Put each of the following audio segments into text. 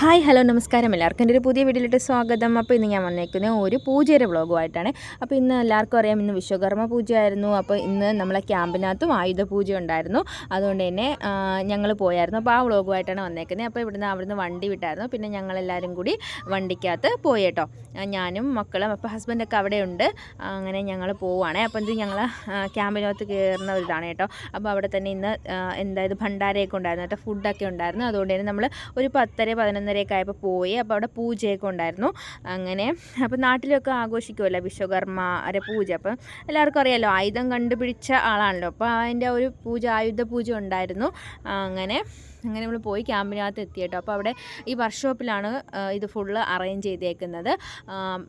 Hi hello നമസ്കാരം. എല്ലാവർക്കും എന്റെ ഒരു പുതിയ വീഡിയോയിലോട്ട് സ്വാഗതം. അപ്പോൾ ഇന്ന് ഞാൻ വന്നേക്കുന്നത് ഒരു പൂജയുടെ വ്ളോഗുമായിട്ടാണ്. അപ്പോൾ ഇന്ന് എല്ലാവർക്കും അറിയാം ഇന്ന് വിശ്വകർമ്മ പൂജയായിരുന്നു. അപ്പോൾ ഇന്ന് നമ്മളെ ക്യാമ്പിനകത്തും ആയുധ പൂജ ഉണ്ടായിരുന്നു. അതുകൊണ്ട് തന്നെ ഞങ്ങൾ പോയായിരുന്നു. അപ്പോൾ ആ വ്ളോഗുമായിട്ടാണ് വന്നേക്കുന്നത്. അപ്പോൾ ഇവിടുന്ന് അവിടുന്ന് വണ്ടി വിട്ടായിരുന്നു. പിന്നെ ഞങ്ങളെല്ലാവരും കൂടി വണ്ടിക്കകത്ത് പോയി കേട്ടോ. ഞാനും മക്കളും അപ്പോൾ ഹസ്ബൻഡൊക്കെ അവിടെ ഉണ്ട് അങ്ങനെ ഞങ്ങൾ പോവുകയാണേ അപ്പോൾ ഇത് ഞങ്ങൾ ക്യാമ്പിനകത്ത് കയറുന്ന ഒരു ഇതാണ് കേട്ടോ. അപ്പോൾ അവിടെ തന്നെ ഇന്ന് എന്തായത് ഭണ്ഡാരയൊക്കെ ഉണ്ടായിരുന്നു. കേട്ടോ ഫുഡൊക്കെ ഉണ്ടായിരുന്നു. അതുകൊണ്ട് തന്നെ നമ്മൾ ഒരു പത്തര പതിനൊന്നരയൊക്കെ ആയപ്പോൾ പോയി. അപ്പോൾ അവിടെ പൂജയൊക്കെ ഉണ്ടായിരുന്നു. അങ്ങനെ അപ്പോൾ നാട്ടിലൊക്കെ ആഘോഷിക്കുമല്ലോ വിശ്വകർമ്മ അരെ പൂജ അപ്പം എല്ലാവർക്കും അറിയാമല്ലോ ആയുധം കണ്ടുപിടിച്ച ആളാണല്ലോ. അപ്പോൾ അതിന്റെ ഒരു പൂജ ആയുധ പൂജ ഉണ്ടായിരുന്നു. അങ്ങനെ അങ്ങനെ നമ്മൾ പോയി ക്യാമ്പിനകത്ത് എത്തി കേട്ടോ. അപ്പോൾ അവിടെ ഈ വർക്ക്ഷോപ്പിലാണ് ഇത് ഫുള്ള് അറേഞ്ച് ചെയ്തേക്കുന്നത്.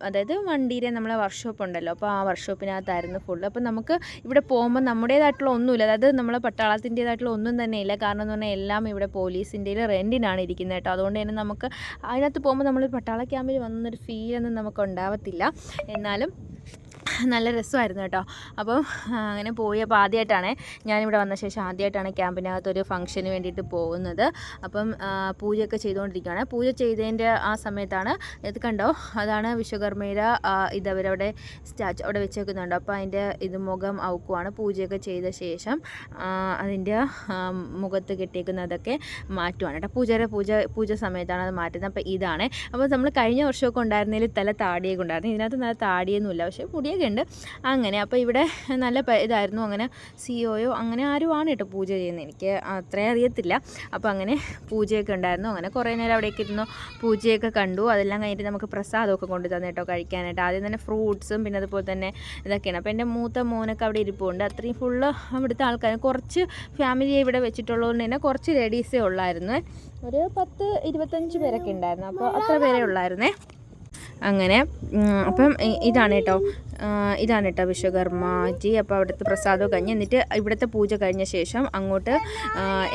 അതായത് വണ്ടിയിലെ നമ്മളെ വർക്ക്ഷോപ്പ് ഉണ്ടല്ലോ. അപ്പോൾ ആ വർക്ക്ഷോപ്പിനകത്തായിരുന്നു ഫുള്ള് അപ്പോൾ നമുക്ക് ഇവിടെ പോകുമ്പോൾ നമ്മുടേതായിട്ടുള്ള ഒന്നുമില്ല. അതായത് നമ്മളെ പട്ടാളത്തിന്റേതായിട്ടുള്ള ഒന്നും തന്നെ ഇല്ല. കാരണം എന്ന് പറഞ്ഞാൽ എല്ലാം ഇവിടെ പോലീസിന്റെ റെന്റിനാണ് ഇരിക്കുന്നത് കേട്ടോ. അതുകൊണ്ട് തന്നെ നമുക്ക് അതിനകത്ത് പോകുമ്പോൾ നമ്മൾ പട്ടാള ക്യാമ്പിൽ വന്നൊരു ഫീലൊന്നും നമുക്ക് ഉണ്ടാവത്തില്ല. എന്നാലും നല്ല രസമായിരുന്നു കേട്ടോ. അപ്പം അങ്ങനെ പോയി അപ്പോൾ ആദ്യമായിട്ടാണ് ഞാനിവിടെ വന്ന ശേഷം ആദ്യമായിട്ടാണ് ക്യാമ്പിനകത്ത് ഒരു ഫംഗ്ഷന് വേണ്ടിയിട്ട് പോകുന്നത്. അപ്പം പൂജയൊക്കെ ചെയ്തുകൊണ്ടിരിക്കുകയാണ് പൂജ ചെയ്തതിന്റെ ആ സമയത്താണ് ഇത് കണ്ടോ? അതാണ് വിശ്വകർമ്മയുടെ ഇത് അവരവിടെ സ്റ്റാച്ചു അവിടെ വെച്ചേക്കുന്നുണ്ട്. അപ്പോൾ അതിന്റെ ഇത് മുഖം ഔക്കുവാണ് പൂജയൊക്കെ ചെയ്ത ശേഷം അതിന്റെ മുഖത്ത് കെട്ടിയേക്കുന്നതൊക്കെ മാറ്റുവാണ് കേട്ടോ. പൂജയുടെ പൂജ പൂജ സമയത്താണ് അത് മാറ്റുന്നത്. അപ്പോൾ ഇതാണ്. അപ്പോൾ നമ്മൾ കഴിഞ്ഞ വർഷമൊക്കെ ഉണ്ടായിരുന്നതിൽ തല താടിയൊക്കെ ഉണ്ടായിരുന്നു. ഇതിനകത്ത് നല്ല താടിയൊന്നുമില്ല. പക്ഷേ മുടിയൊക്കെ ഉണ്ട്. അങ്ങനെ അപ്പോൾ ഇവിടെ നല്ല ഇതായിരുന്നു. അങ്ങനെ സി ഒയോ അങ്ങനെ ആരുമാണ് കേട്ടോ പൂജ ചെയ്യുന്നത്. എനിക്ക് അത്രേ അറിയത്തില്ല. അപ്പോൾ അങ്ങനെ പൂജയൊക്കെ ഉണ്ടായിരുന്നു. അങ്ങനെ കുറേ നേരം അവിടേക്ക് ഇരുന്നു. പൂജയൊക്കെ കണ്ടു. അതെല്ലാം കഴിഞ്ഞിട്ട് നമുക്ക് പ്രസാദമൊക്കെ കൊണ്ടു തന്നെ കേട്ടോ കഴിക്കാനായിട്ട്. ആദ്യം തന്നെ ഫ്രൂട്ട്സും പിന്നെ അതുപോലെ തന്നെ ഇതൊക്കെയാണ്. അപ്പോൾ എന്റെ മൂത്ത മോനൊക്കെ അവിടെ ഇരിപ്പുണ്ട്. അത്രയും ഫുള്ള് അവിടുത്തെ ആൾക്കാർ കുറച്ച് ഫാമിലിയെ ഇവിടെ വെച്ചിട്ടുള്ളതുകൊണ്ട് തന്നെ കുറച്ച് ലേഡീസേ ഉള്ളായിരുന്നു. ഒരു പത്ത് ഇരുപത്തഞ്ച് പേരൊക്കെ ഉണ്ടായിരുന്നു. അപ്പോൾ അത്ര പേരേ ഉള്ളായിരുന്നേ. അങ്ങനെ അപ്പം ഇതാണ് കേട്ടോ. ഇതാണ് കേട്ടോ വിശ്വകർമ്മജി അപ്പോൾ അവിടുത്തെ പ്രസാദം കഴിഞ്ഞ് എന്നിട്ട് ഇവിടുത്തെ പൂജ കഴിഞ്ഞ ശേഷം അങ്ങോട്ട്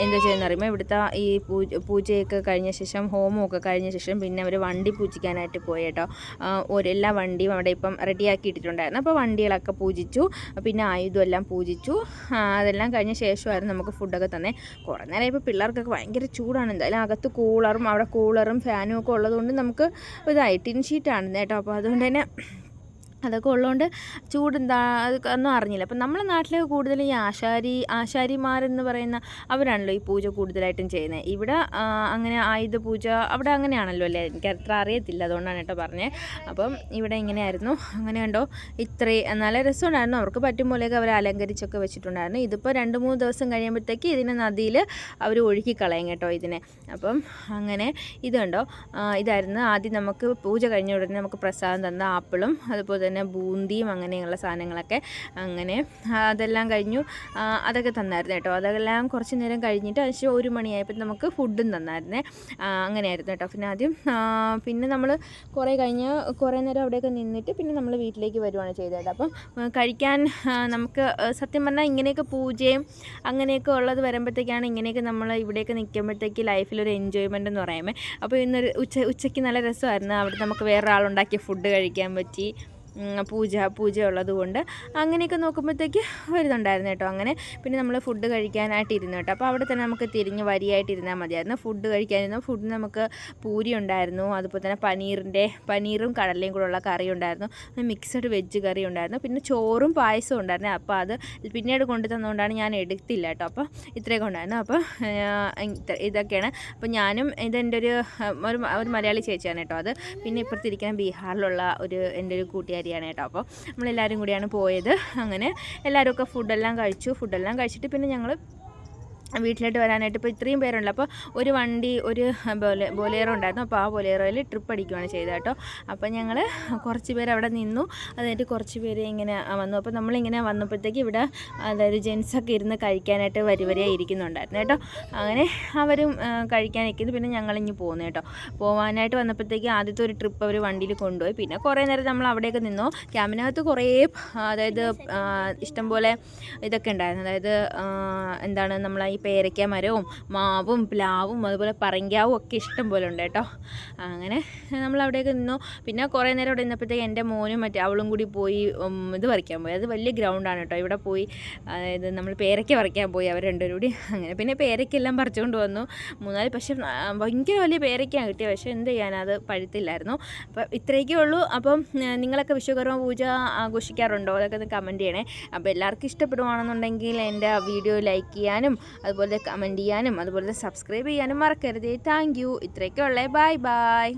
എന്താ ചെയ്യുന്ന അറിയുമ്പോൾ ഇവിടുത്തെ ഈ പൂജ പൂജയൊക്കെ കഴിഞ്ഞ ശേഷം ഹോമമൊക്കെ കഴിഞ്ഞ ശേഷം പിന്നെ അവർ വണ്ടി പൂജിക്കാനായിട്ട് പോയി കേട്ടോ ഒരെല്ലാ വണ്ടിയും അവിടെ ഇപ്പം റെഡിയാക്കി ഇട്ടിട്ടുണ്ടായിരുന്നു അപ്പോൾ വണ്ടികളൊക്കെ പൂജിച്ചു പിന്നെ ആയുധം എല്ലാം പൂജിച്ചു. അതെല്ലാം കഴിഞ്ഞ ശേഷമായിരുന്നു നമുക്ക് ഫുഡൊക്കെ തന്നെ. കുറേ നേരം ഇപ്പോൾ പിള്ളേർക്കൊക്കെ ഭയങ്കര ചൂടാണ്. എന്തായാലും അകത്ത് കൂളറും അവിടെ കൂളറും ഫാനും ഒക്കെ ഉള്ളതുകൊണ്ട് നമുക്ക് ഇതായി. ടിൻ ഷീറ്റാണ് കേട്ടോ. അപ്പോൾ അതുകൊണ്ട് തന്നെ അതൊക്കെ ഉള്ളതുകൊണ്ട് ചൂട് എന്താ ഒന്നും അറിഞ്ഞില്ല. അപ്പം നമ്മളെ നാട്ടിൽ കൂടുതൽ ഈ ആശാരി ആശാരിമാരെന്ന് പറയുന്ന അവരാണല്ലോ ഈ പൂജ കൂടുതലായിട്ടും ചെയ്യുന്നത് ഇവിടെ അങ്ങനെ ആയുധ പൂജ അവിടെ അങ്ങനെയാണല്ലോ അല്ലേ? എനിക്ക് അത്ര അറിയത്തില്ല അതുകൊണ്ടാണ് കേട്ടോ പറഞ്ഞത് അപ്പം ഇവിടെ ഇങ്ങനെയായിരുന്നു. അങ്ങനെ കണ്ടോ? ഇത്രയും നല്ല രസമുണ്ടായിരുന്നു. അവർക്ക് പറ്റും പോലെയൊക്കെ അവർ അലങ്കരിച്ചൊക്കെ വെച്ചിട്ടുണ്ടായിരുന്നു. ഇതിപ്പോൾ രണ്ട് മൂന്ന് ദിവസം കഴിയുമ്പോഴത്തേക്ക് ഇതിനെ നദിയിൽ അവർ ഒഴുകി കളയും കേട്ടോ ഇതിനെ. അപ്പം അങ്ങനെ ഇതുണ്ടോ ഇതായിരുന്നു. ആദ്യം നമുക്ക് പൂജ കഴിഞ്ഞ ഉടനെ നമുക്ക് പ്രസാദം തന്ന ആപ്പിളും അതുപോലെ തന്നെ ബൂന്തിയും അങ്ങനെയുള്ള സാധനങ്ങളൊക്കെ അങ്ങനെ അതെല്ലാം കഴിഞ്ഞു. അതൊക്കെ തന്നായിരുന്നു കേട്ടോ. അതെല്ലാം കുറച്ച് നേരം കഴിഞ്ഞിട്ട് അതിന് ഒരു മണിയായപ്പോൾ നമുക്ക് ഫുഡും തന്നായിരുന്നേ. അങ്ങനെയായിരുന്നു കേട്ടോ. പിന്നെ ആദ്യം പിന്നെ നമ്മൾ കുറേ കഴിഞ്ഞ് കുറേ നേരം അവിടെയൊക്കെ നിന്നിട്ട് പിന്നെ നമ്മൾ വീട്ടിലേക്ക് വരുവാണ് ചെയ്തത് അപ്പം കഴിക്കാൻ നമുക്ക് സത്യം പറഞ്ഞാൽ ഇങ്ങനെയൊക്കെ പൂജയും അങ്ങനെയൊക്കെ ഉള്ളത് വരുമ്പോഴത്തേക്കാണ് ഇങ്ങനെയൊക്കെ നമ്മൾ ഇവിടെയൊക്കെ നിൽക്കുമ്പോഴത്തേക്ക് ലൈഫിലൊരു എൻജോയ്മെന്റ് എന്ന് പറയുമ്പോൾ അപ്പോൾ ഇന്നൊരു ഉച്ച ഉച്ചയ്ക്ക് നല്ല രസമായിരുന്നു. അവിടെ നമുക്ക് വേറെ ആളുണ്ടാക്കിയ ഫുഡ് കഴിക്കാൻ പറ്റി. പൂജ പൂജ ഉള്ളതുകൊണ്ട് അങ്ങനെയൊക്കെ നോക്കുമ്പോഴത്തേക്ക് വരുന്നുണ്ടായിരുന്നു കേട്ടോ. അങ്ങനെ പിന്നെ നമ്മൾ ഫുഡ് കഴിക്കാനായിട്ട് ഇരുന്നു കേട്ടോ. അപ്പോൾ അവിടെ തന്നെ നമുക്ക് തിരിഞ്ഞ് വരിയായിട്ട് ഇരുന്നാൽ മതിയായിരുന്നു. ഫുഡ് കഴിക്കാനിരുന്നു. ഫുഡ് നമുക്ക് പൂരി ഉണ്ടായിരുന്നു. അതുപോലെ തന്നെ പനീറിന്റെ പനീറും കടലയും കൂടെ ഉള്ള കറി ഉണ്ടായിരുന്നു. മിക്സഡ് വെജ് കറി ഉണ്ടായിരുന്നു. പിന്നെ ചോറും പായസവും ഉണ്ടായിരുന്നു. അപ്പോൾ അത് പിന്നീട് കൊണ്ടു തന്നുകൊണ്ടാണ് ഞാൻ എടുത്തില്ല കേട്ടോ. അപ്പോൾ ഇത്രയൊക്കെ ഉണ്ടായിരുന്നു. അപ്പോൾ ഇതൊക്കെയാണ്. അപ്പോൾ ഞാനും ഇതെന്റെ ഒരു ഒരു മലയാളി ചേച്ചിയാണ് കേട്ടോ അത്. പിന്നെ ഇപ്പുറത്തിരിക്കുന്ന ബീഹാറിലുള്ള ഒരു എന്റെ ഒരു കൂട്ടുകാരിയാണ് കേട്ടോ. അപ്പോൾ നമ്മളെല്ലാവരും കൂടിയാണ് പോയത്. അങ്ങനെ എല്ലാവരും ഒക്കെ ഫുഡെല്ലാം കഴിച്ചു. ഫുഡെല്ലാം കഴിച്ചിട്ട് പിന്നെ ഞങ്ങൾ വീട്ടിലോട്ട് വരാനായിട്ട് ഇപ്പോൾ ഇത്രയും പേരുണ്ട്. അപ്പോൾ ഒരു വണ്ടി ഒരു ബോലെ ബൊലേറോ ഉണ്ടായിരുന്നു. അപ്പോൾ ആ ബൊലേറോയിൽ ട്രിപ്പ് അടിക്കുകയാണ് ചെയ്തത് കേട്ടോ. അപ്പോൾ ഞങ്ങൾ കുറച്ച് പേര് അവിടെ നിന്നു. അതായിട്ട് കുറച്ച് പേര് ഇങ്ങനെ വന്നു. അപ്പോൾ നമ്മളിങ്ങനെ വന്നപ്പോഴത്തേക്ക് ഇവിടെ അതായത് ജെൻസൊക്കെ ഇരുന്ന് കഴിക്കാനായിട്ട് വരി വരിയായി ഇരിക്കുന്നുണ്ടായിരുന്നു കേട്ടോ. അങ്ങനെ അവരും കഴിക്കാനിരിക്കുന്നു പിന്നെ ഞങ്ങളിങ്ങ് പോകുന്നു കേട്ടോ. പോകാനായിട്ട് വന്നപ്പോഴത്തേക്ക് ആദ്യത്തെ ഒരു ട്രിപ്പ് അവർ വണ്ടിയിൽ കൊണ്ടുപോയി. പിന്നെ കുറേ നേരം നമ്മൾ അവിടെയൊക്കെ നിന്നു. ക്യാമ്പിനകത്ത് കുറേ അതായത് ഇഷ്ടംപോലെ ഇതൊക്കെ ഉണ്ടായിരുന്നു. അതായത് എന്താണ് നമ്മൾ ഈ പേരയ്ക്ക മരവും മാവും പ്ലാവും അതുപോലെ പറങ്കാവും ഒക്കെ ഇഷ്ടം പോലെ ഉണ്ട് കേട്ടോ. അങ്ങനെ നമ്മൾ അവിടെയൊക്കെ നിന്നു. പിന്നെ കുറേ നേരം അവിടെ നിന്നപ്പോഴത്തേക്ക് എന്റെ മോനും മറ്റേ അവളും കൂടി പോയി ഇത് പറിക്കാൻ പോയി. അത് വലിയ ഗ്രൗണ്ടാണ് കേട്ടോ. ഇവിടെ പോയി അതായത് നമ്മൾ പേരയ്ക്ക പറിക്കാൻ പോയി അവർ രണ്ടുപേരും കൂടി. അങ്ങനെ പിന്നെ പേരയ്ക്കെല്ലാം പറിച്ചുകൊണ്ട് വന്നു. മൂന്നാൽ പക്ഷേ ഭയങ്കര വലിയ പേരയ്ക്കാണ് കിട്ടിയത്. പക്ഷേ എന്ത് ചെയ്യാനത് പഴുത്തില്ലായിരുന്നു. അപ്പം ഇത്രയൊക്കെ ഉള്ളൂ. അപ്പം നിങ്ങളൊക്കെ വിശ്വകർമ്മ പൂജ ആഘോഷിക്കാറുണ്ടോ? അതൊക്കെ ഒന്ന് കമന്റ് ചെയ്യണേ. അപ്പോൾ എല്ലാവർക്കും ഇഷ്ടപ്പെടുവാണെന്നുണ്ടെങ്കിൽ എന്റെ വീഡിയോ ലൈക്ക് ചെയ്യാനും അതുപോലെ കമന്റ് ചെയ്യാനും അതുപോലെ സബ്സ്ക്രൈബ് ചെയ്യാനും മറക്കരുത്. താങ്ക് യു ഇത്രയൊക്കെ ഉള്ളേ ബൈ ബൈ